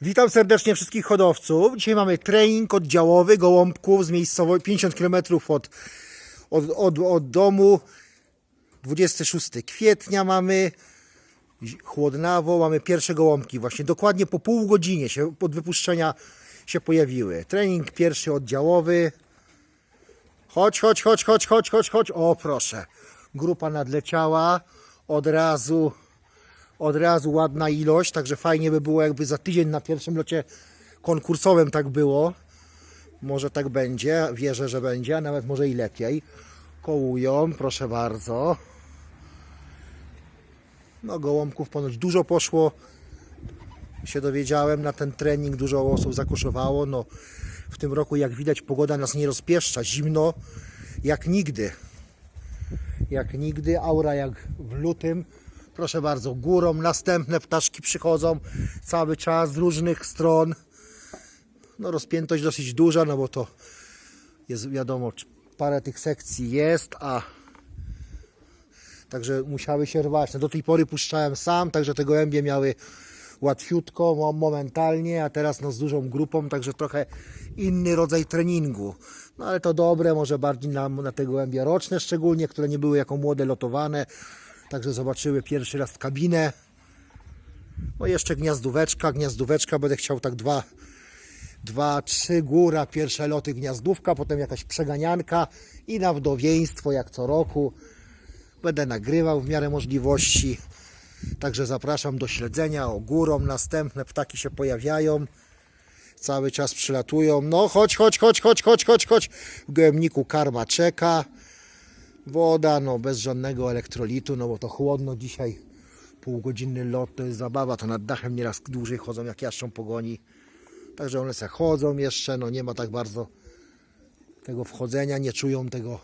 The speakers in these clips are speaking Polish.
Witam serdecznie wszystkich hodowców. Dzisiaj mamy trening oddziałowy gołąbków z miejscowości 50 km od, od, od, od domu. 26 kwietnia mamy. Chłodnawo, mamy pierwsze gołąbki. Właśnie dokładnie po pół godzinie się od wypuszczenia się pojawiły. Trening pierwszy oddziałowy. Chodź, chodź, chodź, chodź, chodź, chodź, chodź. O, proszę. Grupa nadleciała. Od razu od razu ładna ilość, także fajnie by było jakby za tydzień na pierwszym locie konkursowym tak było. Może tak będzie, wierzę, że będzie, a nawet może i lepiej. Kołują, proszę bardzo. No gołąbków ponoć dużo poszło. Się dowiedziałem na ten trening, dużo osób zakoszowało. No, w tym roku jak widać pogoda nas nie rozpieszcza, zimno jak nigdy. Jak nigdy, aura jak w lutym. Proszę bardzo, górą następne ptaszki przychodzą cały czas z różnych stron. No rozpiętość dosyć duża, no bo to jest wiadomo, parę tych sekcji jest, a także musiały się rwać. No do tej pory puszczałem sam, także te gołębie miały łatwiutko, mo- momentalnie, a teraz no z dużą grupą, także trochę inny rodzaj treningu. No ale to dobre, może bardziej na, na te gołębie roczne szczególnie, które nie były jako młode lotowane, także zobaczyły pierwszy raz kabinę. No jeszcze gniazdóweczka, gniazdóweczka, będę chciał tak dwa, dwa, trzy góra, pierwsze loty gniazdówka, potem jakaś przeganianka i na wdowieństwo jak co roku. Będę nagrywał w miarę możliwości. Także zapraszam do śledzenia. O górą następne ptaki się pojawiają. Cały czas przylatują. No chodź, chodź, chodź, chodź, chodź, chodź, chodź. W gołębniku karma czeka. Woda, no bez żadnego elektrolitu, no bo to chłodno dzisiaj. Półgodzinny lot to jest zabawa. To nad dachem nieraz dłużej chodzą jak jaszczą pogoni. Także one se chodzą jeszcze, no nie ma tak bardzo tego wchodzenia, nie czują tego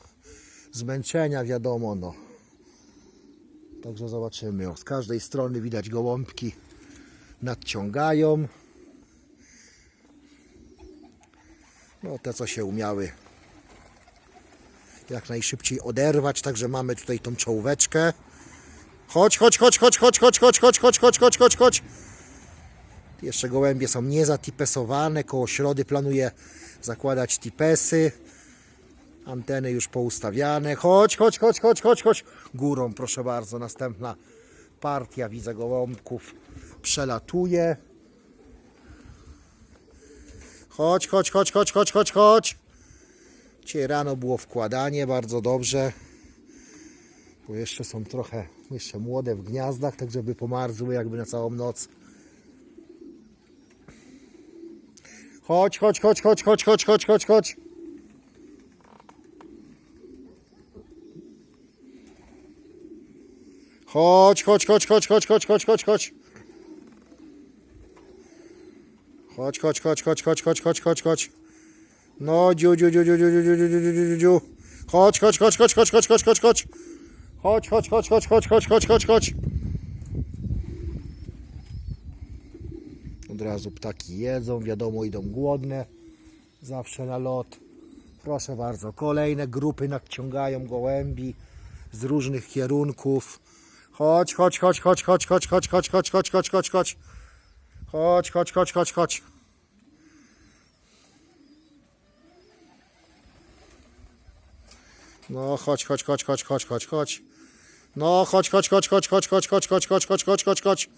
zmęczenia, wiadomo, no. Także zobaczymy. O, z każdej strony widać gołąbki nadciągają. No te co się umiały jak najszybciej oderwać, także mamy tutaj tą czołóweczkę. Chodź, chodź, chodź, chodź, chodź, chodź, chodź, chodź, chodź, chodź, chodź, chodź, chodź. Jeszcze gołębie są niezatipesowane, koło środy planuję zakładać tipesy. Anteny już poustawiane. Chodź, chodź, chodź, chodź, chodź, chodź. Górą, proszę bardzo, następna partia, widzę gołąbków, przelatuje. Chodź, chodź, chodź, chodź, chodź, chodź, chodź. Dzisiaj rano było wkładanie, bardzo dobrze. Bo jeszcze są trochę, jeszcze młode w gniazdach, tak żeby pomarzły jakby na całą noc. Chodź, chodź, chodź, chodź, chodź, chodź, chodź, chodź, chodź. Chodź, chodź, chodź, chodź, chodź, chodź, chodź, chodź, chodź. Chodź, chodź, chodź, chodź, chodź, chodź, chodź, chodź, chodź. No, dziu, dziu, dziu, dziu, dziu, dziu, dziu, dziu, dziu, dziu. Chodź, chodź, chodź, chodź, chodź, chodź, chodź, chodź, chodź. Chodź, chodź, chodź, chodź, chodź, chodź, chodź, chodź, chodź. Od razu ptaki jedzą, wiadomo, idą głodne. Zawsze na lot. Proszę bardzo, kolejne grupy nadciągają gołębi z różnych kierunków. Chodź, chodź, chodź, chodź, chodź, chodź, chodź, chodź, chodź, chodź, chodź, chodź, chodź. Chodź, chodź, chodź, chodź, chodź. No chodź, chodź, chodź, chodź, chodź, chodź, chodź. No chodź, chodź, chodź, chodź, chodź, chodź, chodź, chodź, chodź, chodź, chodź, chodź, chodź.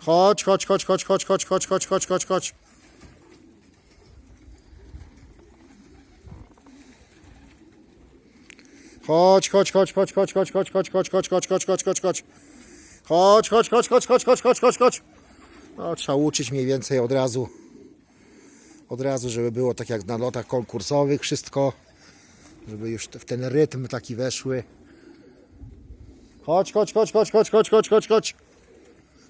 Chodź, chodź, chodź, chodź, chodź, chodź, chodź, chodź, chodź, chodź, chodź. Chodź, chodź, chodź, chodź, chodź, chodź, chodź, chodź, chodź, chodź, chodź, chodź, chodź, chodź, chodź. Chodź, chodź, chodź, chodź, chodź, chodź, chodź, chodź, chodź. No, trzeba uczyć mniej więcej od razu. Od razu, żeby było tak jak na lotach konkursowych wszystko. Żeby już w ten rytm taki weszły. Chodź, chodź, chodź, chodź, chodź, chodź, chodź, chodź, chodź.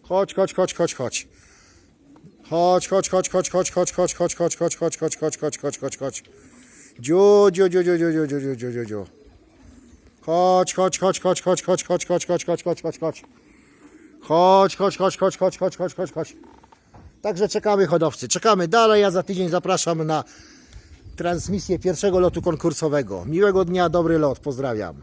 Chodź, chodź, chodź, chodź, chodź. Chodź, chodź, chodź, chodź, chodź, chodź, chodź, chodź, chodź, chodź, chodź, chodź, chodź, chodź, chodź, chodź, chodź. Dziu, dziu, dziu, dziu, dziu, dziu, dziu. Chodź, chodź, chodź, chodź, chodź, chodź, chodź, chodź, chodź, chodź, chodź, chodź, chodź. Chodź, chodź, chodź, chodź, chodź, chodź, chodź, chodź, chodź. Także czekamy hodowcy, czekamy dalej, ja za tydzień zapraszam na transmisję pierwszego lotu konkursowego. Miłego dnia, dobry lot, pozdrawiam.